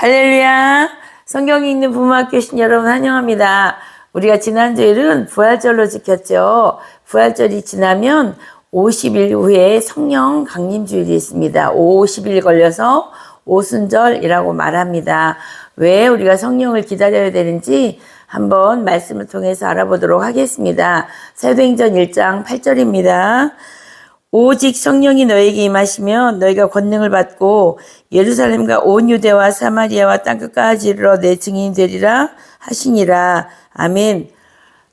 할렐루야. 성경이 있는 부모학교 신 여러분 환영합니다. 우리가 지난주일은 부활절로 지켰죠. 부활절이 지나면 50일 후에 성령 강림주일이 있습니다. 50일 걸려서 오순절이라고 말합니다. 왜 우리가 성령을 기다려야 되는지 한번 말씀을 통해서 알아보도록 하겠습니다. 사도행전 1장 8절입니다. 오직 성령이 너에게 임하시면 너희가 권능을 받고 예루살렘과 온 유대와 사마리아와 땅끝까지 이르러 내 증인이 되리라 하시니라. 아멘.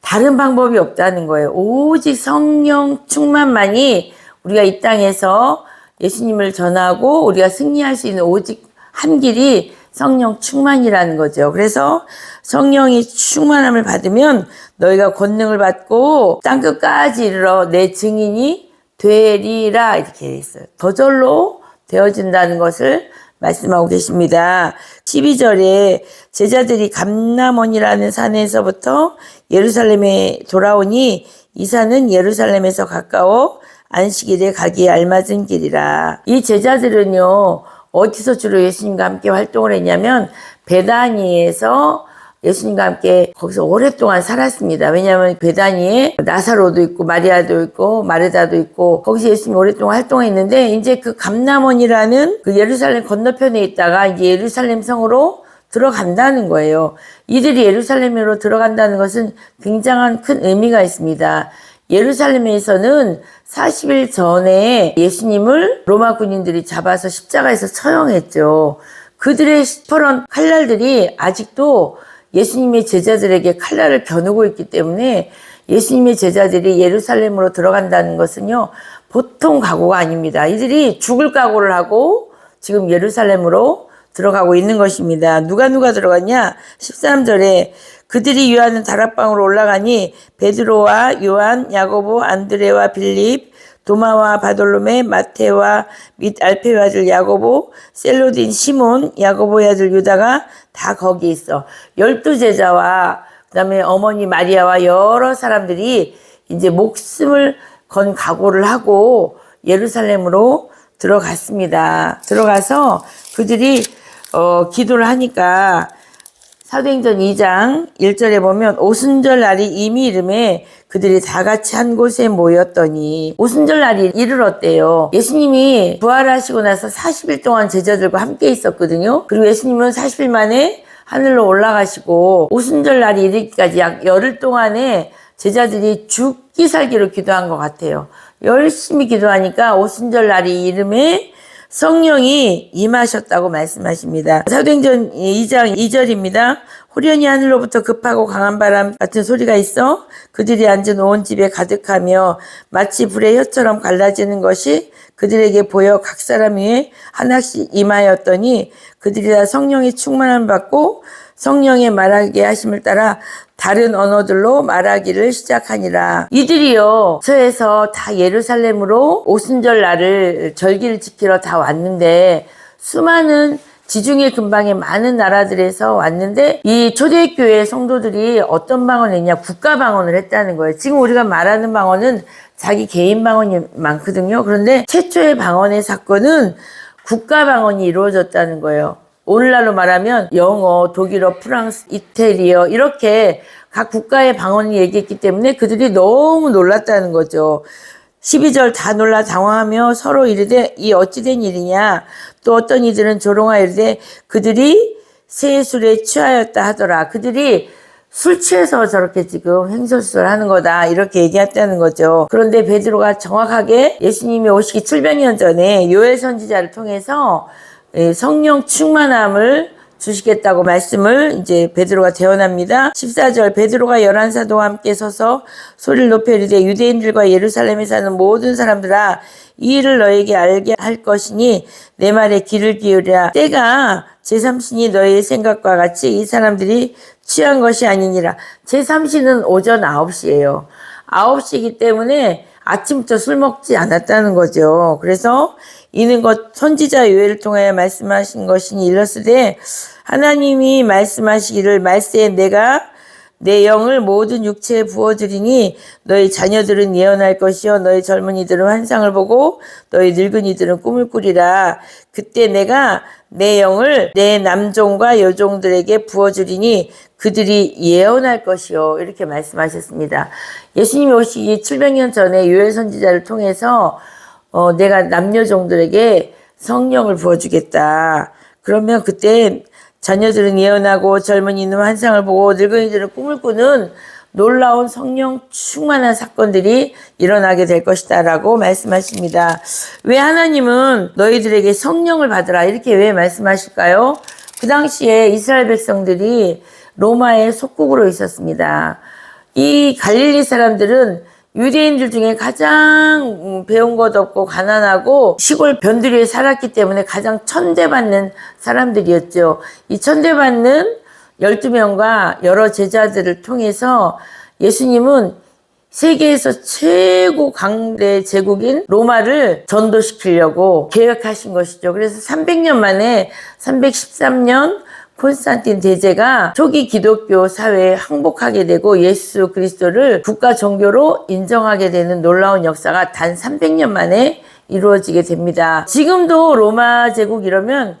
다른 방법이 없다는 거예요. 오직 성령 충만만이 우리가 이 땅에서 예수님을 전하고 우리가 승리할 수 있는 오직 한 길이 성령 충만이라는 거죠. 그래서 성령이 충만함을 받으면 너희가 권능을 받고 땅 끝까지 이르러 내 증인이 되리라 이렇게 돼 있어요. 저절로 되어진다는 것을 말씀하고 계십니다. 12절에 제자들이 감남원이라는 산에서부터 예루살렘에 돌아오니 이 산은 예루살렘에서 가까워 안식일에 가기에 알맞은 길이라. 이 제자들은요, 어디서 주로 예수님과 함께 활동을 했냐면, 베다니에서 예수님과 함께 거기서 오랫동안 살았습니다. 왜냐하면 베다니에 나사로도 있고 마리아도 있고 마르다도 있고 거기서 예수님이 오랫동안 활동했는데 이제 그 감남원이라는 그 예루살렘 건너편에 있다가 이제 예루살렘 성으로 들어간다는 거예요. 이들이 예루살렘으로 들어간다는 것은 굉장한 큰 의미가 있습니다. 예루살렘에서는 40일 전에 예수님을 로마 군인들이 잡아서 십자가에서 처형했죠. 그들의 시퍼런 칼날들이 아직도 예수님의 제자들에게 칼날을 겨누고 있기 때문에 예수님의 제자들이 예루살렘으로 들어간다는 것은요, 보통 각오가 아닙니다. 이들이 죽을 각오를 하고 지금 예루살렘으로 들어가고 있는 것입니다. 누가 누가 들어갔냐? 13절에 그들이 유하는 다락방으로 올라가니 베드로와 요한, 야고보, 안드레와 빌립, 도마와 바돌로메, 마테와 및 알페의 아들 야고보, 셀로딘 시몬, 야고보의 아들 유다가 다 거기 있어. 열두 제자와 그다음에 어머니 마리아와 여러 사람들이 이제 목숨을 건 각오를 하고 예루살렘으로 들어갔습니다. 들어가서 그들이 어, 기도를 하니까 사도행전 2장 1절에 보면 오순절 날이 이미 이름에 그들이 다 같이 한 곳에 모였더니 오순절 날이 이르렀대요. 예수님이 부활하시고 나서 40일 동안 제자들과 함께 있었거든요. 그리고 예수님은 40일 만에 하늘로 올라가시고 오순절 날이 이르기까지 약 열흘 동안에 제자들이 죽기 살기로 기도한 것 같아요. 열심히 기도하니까 오순절 날이 이름에 성령이 임하셨다고 말씀하십니다. 사도행전 2장 2절입니다. 호련히 하늘로부터 급하고 강한 바람 같은 소리가 있어 그들이 앉은 온 집에 가득하며 마치 불의 혀처럼 갈라지는 것이 그들에게 보여 각 사람 위에 하나씩 임하였더니 그들이 다 성령의 충만함을 받고 성령의 말하게 하심을 따라 다른 언어들로 말하기를 시작하니라. 이들이요, 서에서 다 예루살렘으로 오순절 날을 절기를 지키러 다 왔는데, 수많은 지중해 근방의 많은 나라들에서 왔는데, 이 초대교회 성도들이 어떤 방언을 했냐, 국가 방언을 했다는 거예요. 지금 우리가 말하는 방언은 자기 개인 방언이 많거든요. 그런데 최초의 방언의 사건은 국가 방언이 이루어졌다는 거예요. 오늘날로 말하면 영어, 독일어, 프랑스, 이태리어 이렇게 각 국가의 방언을 얘기했기 때문에 그들이 너무 놀랐다는 거죠. 12절 다 놀라 당황하며 서로 이르되 이 어찌된 일이냐 또 어떤 이들은 조롱하여 이르되 그들이 세술에 취하였다 하더라. 그들이 술 취해서 저렇게 지금 행설수설 하는 거다 이렇게 얘기했다는 거죠. 그런데 베드로가 정확하게 예수님이 오시기 700년 전에 요엘 선지자를 통해서 예, 성령 충만함을 주시겠다고 말씀을 이제 베드로가 대언합니다. 14절 베드로가 열한 사도와 함께 서서 소리를 높여 이르되 유대인들과 예루살렘에 사는 모든 사람들아 이 일을 너에게 알게 할 것이니 내 말에 귀를 기울이라 때가 제3신이 너의 생각과 같이 이 사람들이 취한 것이 아니니라 제3신은 오전 9시예요. 9시이기 때문에 아침부터 술 먹지 않았다는 거죠. 그래서 이는 것 선지자 요엘을 통하여 말씀하신 것이니 일렀으되 하나님이 말씀하시기를 말세에 내가 내 영을 모든 육체에 부어주리니 너희 자녀들은 예언할 것이요 너희 젊은이들은 환상을 보고 너희 늙은이들은 꿈을 꾸리라 그때 내가 내 영을 내 남종과 여종들에게 부어주리니 그들이 예언할 것이요 이렇게 말씀하셨습니다. 예수님이 오시기 700년 전에 요엘 선지자를 통해서 어, 내가 남녀종들에게 성령을 부어주겠다. 그러면 그때 자녀들은 예언하고 젊은이는 환상을 보고 늙은이들은 꿈을 꾸는 놀라운 성령 충만한 사건들이 일어나게 될 것이다 라고 말씀하십니다. 왜 하나님은 너희들에게 성령을 받으라 이렇게 왜 말씀하실까요? 그 당시에 이스라엘 백성들이 로마의 속국으로 있었습니다. 이 갈릴리 사람들은 유대인들 중에 가장 음, 배운 것 없고 가난하고 시골 변두리에 살았기 때문에 가장 천대받는 사람들이었죠. 이 천대받는 12명과 여러 제자들을 통해서 예수님은 세계에서 최고 강대 제국인 로마를 전도시키려고 계획하신 것이죠. 그래서 300년 만에 313년 콘스탄틴 대제가 초기 기독교 사회에 항복하게 되고 예수 그리스도를 국가 종교로 인정하게 되는 놀라운 역사가 단 300년 만에 이루어지게 됩니다. 지금도 로마 제국 이러면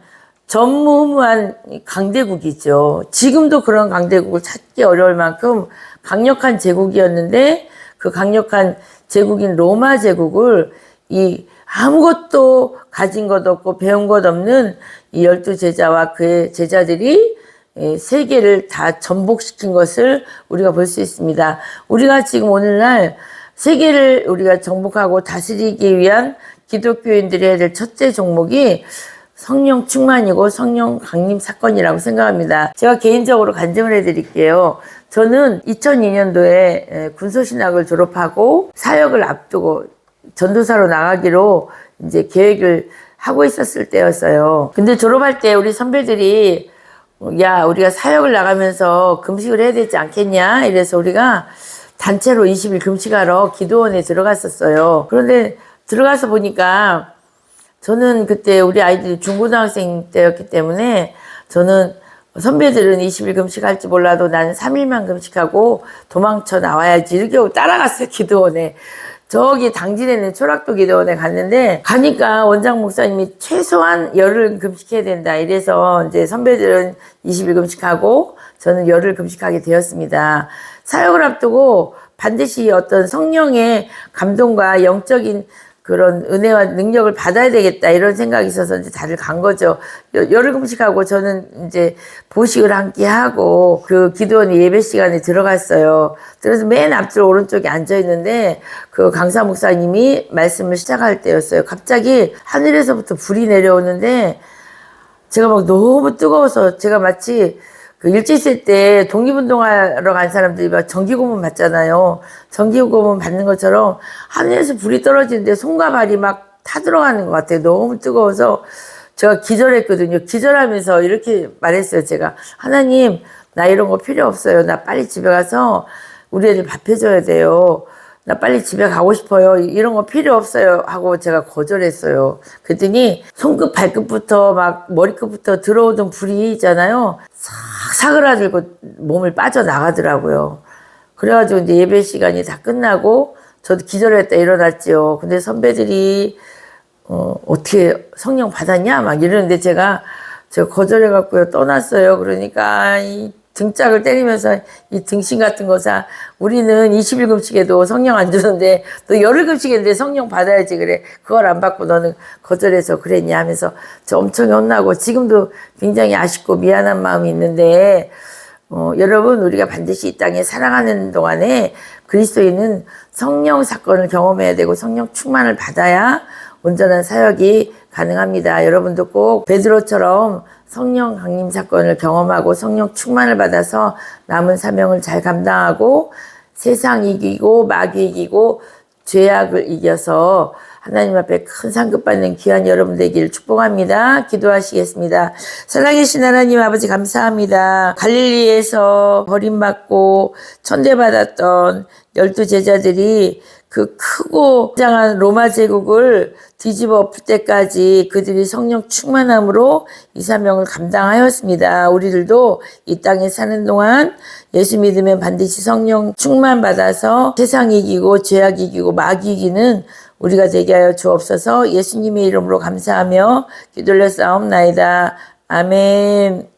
전무후무한 강대국이죠. 지금도 그런 강대국을 찾기 어려울 만큼 강력한 제국이었는데 그 강력한 제국인 로마 제국을 이 아무것도 가진 것 없고 배운 것 없는 이 열두 제자와 그의 제자들이 예, 세계를 다 전복시킨 것을 우리가 볼 수 있습니다. 우리가 지금 오늘날 세계를 우리가 정복하고 다스리기 위한 기독교인들이 해야 될 첫째 종목이 성령 충만이고 성령 강림 사건이라고 생각합니다. 제가 개인적으로 간증을 해드릴게요. 저는 2002년도에 군소신학을 졸업하고 사역을 앞두고 전도사로 나가기로 이제 계획을 하고 있었을 때였어요. 근데 졸업할 때 우리 선배들이 야, 우리가 사역을 나가면서 금식을 해야 되지 않겠냐? 이래서 우리가 단체로 20일 금식하러 기도원에 들어갔었어요. 그런데 들어가서 보니까 저는 그때 우리 아이들이 중고등학생 때였기 때문에 저는 선배들은 20일 금식할지 몰라도 나는 3일만 금식하고 도망쳐 나와야지 이렇게 따라갔어요 기도원에 저기 당진에 있는 초락도 기도원에 갔는데 가니까 원장 목사님이 최소한 열흘 금식해야 된다 이래서 이제 선배들은 20일 금식하고 저는 열흘 금식하게 되었습니다. 사역을 앞두고 반드시 어떤 성령의 감동과 영적인 그런 은혜와 능력을 받아야 되겠다 이런 생각이 있어서 이제 다들 간 거죠. 열흘 금식하고 저는 이제 보식을 함께 하고 그 기도원 예배 시간에 들어갔어요. 그래서 맨 앞줄 오른쪽에 앉아 있는데 그 강사 목사님이 말씀을 시작할 때였어요. 갑자기 하늘에서부터 불이 내려오는데 제가 막 너무 뜨거워서 제가 마치 그 일제시대 때 독립운동하러 간 사람들이 막 전기고문 받잖아요. 전기고문 받는 것처럼 하늘에서 불이 떨어지는데 손과 발이 막 타들어가는 것 같아요. 너무 뜨거워서 제가 기절했거든요. 기절하면서 이렇게 말했어요. 제가 하나님 나 이런 거 필요 없어요. 나 빨리 집에 가서 우리 애들 밥 해줘야 돼요. 나 빨리 집에 가고 싶어요. 이런 거 필요 없어요. 하고 제가 거절했어요. 그랬더니 손끝 발끝부터 막 머리끝부터 들어오던 불이 있잖아요. 싹 사그라들고 몸을 빠져나가더라고요. 그래가지고 이제 예배 시간이 다 끝나고 저도 기절했다 일어났죠. 근데 선배들이 어, 어떻게 성령 받았냐? 막 이러는데 제가 제가 거절해갖고요. 떠났어요. 그러니까 이 등짝을 때리면서 이 등신 같은 거사. 우리는 20일 금식에도 성령 안 주는데 너 열흘 금식인데 성령 받아야지 그래. 그걸 안 받고 너는 거절해서 그랬냐 하면서 저 엄청 혼나고 지금도 굉장히 아쉽고 미안한 마음이 있는데 어, 여러분 우리가 반드시 이 땅에 살아가는 동안에 그리스도인은 성령 사건을 경험해야 되고 성령 충만을 받아야 온전한 사역이 가능합니다. 여러분도 꼭 베드로처럼 성령 강림 사건을 경험하고 성령 충만을 받아서 남은 사명을 잘 감당하고 세상 이기고 마귀 이기고 죄악을 이겨서 하나님 앞에 큰 상급 받는 귀한 여러분 되길 축복합니다. 기도하시겠습니다. 살아계신 하나님 아버지 감사합니다. 갈릴리에서 버림받고 천대받았던 열두 제자들이 그 크고 장한 로마 제국을 뒤집어 엎을 때까지 그들이 성령 충만함으로 이 사명을 감당하였습니다. 우리들도 이 땅에 사는 동안 예수 믿으면 반드시 성령 충만 받아서 세상 이기고 죄악 이기고 막 이기는 우리가 되게 하여 주옵소서 예수님의 이름으로 감사하며 기도를 싸움나이다. 아멘.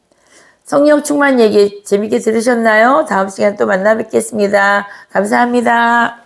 성령 충만 얘기 재밌게 들으셨나요? 다음 시간 또 만나 뵙겠습니다. 감사합니다.